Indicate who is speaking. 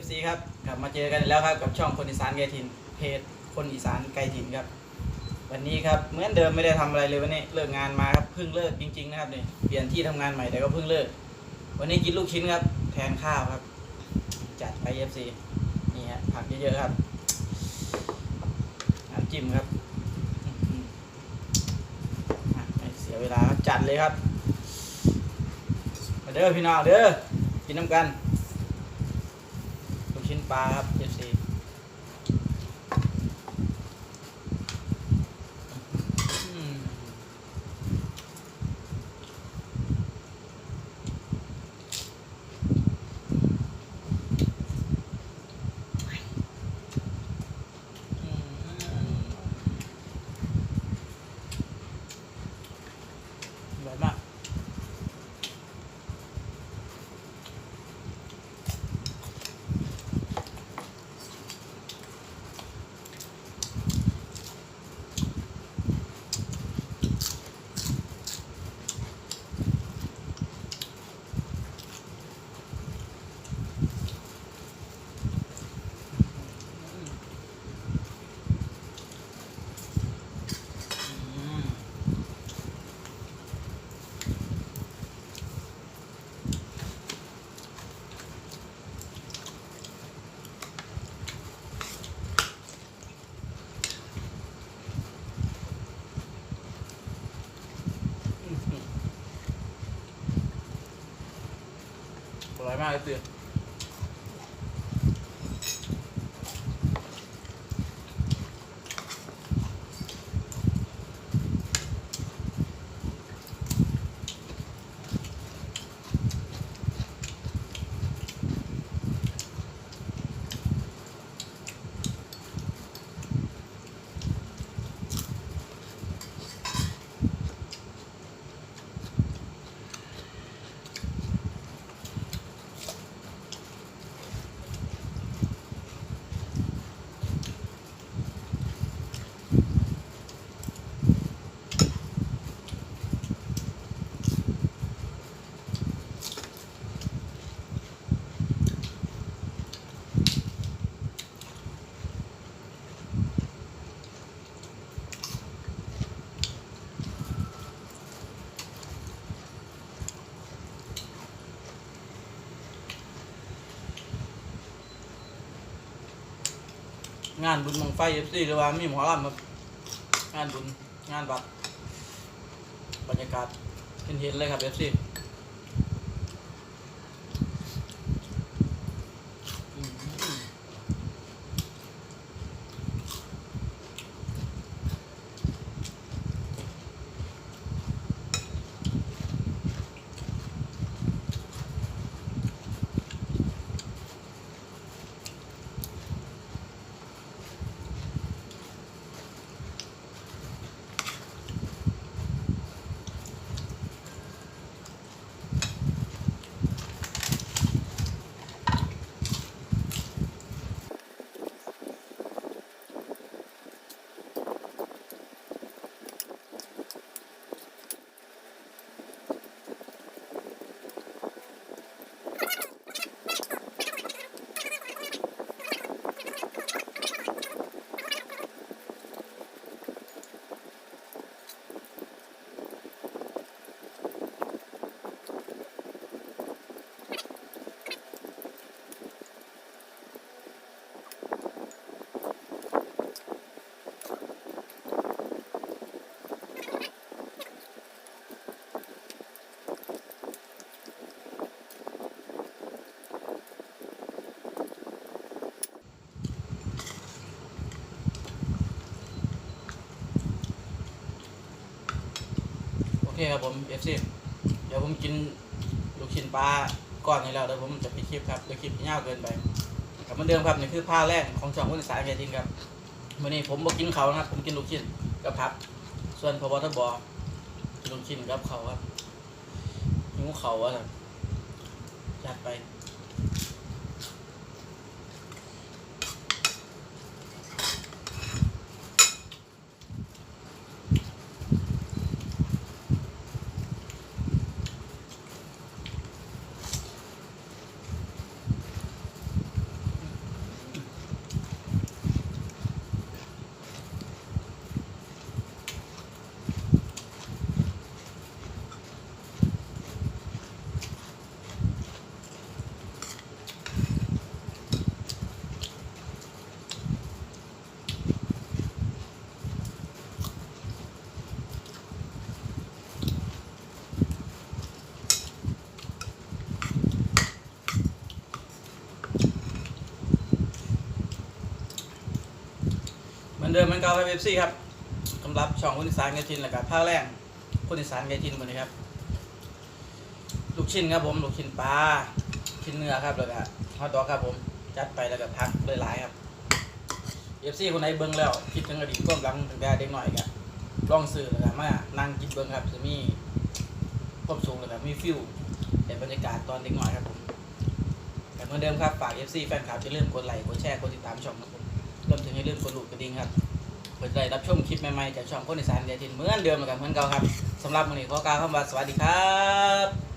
Speaker 1: FC ครับกลับมาเจอกันอีกแล้วครับกับช่องคนอีสานไกลถิ่นเพจคนอีสานไกลถิ่นครับ วันนี้ครับเหมือนเดิมไม่ได้ทำอะไรเลยวันนี้เลิกงานมาครับเพิ่งเลิกจริงๆนะครับเนี่ยเปลี่ยนที่ทำงานใหม่แต่ก็เพิ่งเลิก วันนี้กินลูกชิ้นครับ แทนข้าวครับ จัดไป FC นี่ฮะผักเยอะๆครับน้ำจิ้มครับอื้อหืออะไม่เสียเวลาครับจัดเลยครับมาเด้อพี่น้องเด้อกินน้ำกัน ปลาครับ FC อืมอืมอร่อยมาก อืมอ ร้อยมากเลยเตือน งานบุญมังไฟเอฟซีหรือว่ามีหมอลำครับงานบุญงานบัตรบรรยากาศเห็นเห็นๆเลยครับเอฟซี โอเคครับผมเอฟซีเดี๋ยวผมกินลูกชิ้นปลาก่อนนี้แล้วเดี๋ยวผมจะปิดคลิปครับเดี๋ยวคลิปยาวเกินไปกับเหมือนเดิมครับนี่คือผ้าแรกของช่องคนสายแคทินครับวันนี้ผมบอกกินเขานะครับ ผมกินลูกชิ้นกับผับ ส่วนพบทบกินลูกชิ้นกับเขาครับหิวเขาอะครับจัดไป ดิมเหมันเก่าครับเอฟซีครับสำหรับช่องคนอีสานเกทินแล้วก็ภาคแรกคนอีสานเกทินหมดเลยครับ ลูกชิ้นครับผม ลูกชิ้นปลาชิ้นเนื้อครับแล้วก็ฮอทดอกครับผม จัดไปแล้วก็พักหลายครับเอฟซีคนไหนเบิ่งแล้วคิดถึงอดีตก้มหลังถึงแต่เด็กหน่อยก็ลองซื้อแล้วก็มานั่งกินเบิ่งครับจะมีความสูงแล้วก็มีฟิลในบรรยากาศตอนเด็กหน่อยครับผมแต่เหมือนเดิมครับฝาก FC แฟนคลับจะเริ่มกดไลค์กดแชร์กดติดตามช่องครับผมรวมถึงอย่าลืมกดลูกกระดิ่งครับ เพื่อจะได้รับชมคลิปใหม่ๆจากช่องคนอีสานเดียทินเหมือนเดิมเหมือนกันเหมือนเก่าครับสำหรับวันนี้ขอกล่าวคำว่าสวัสดีครับ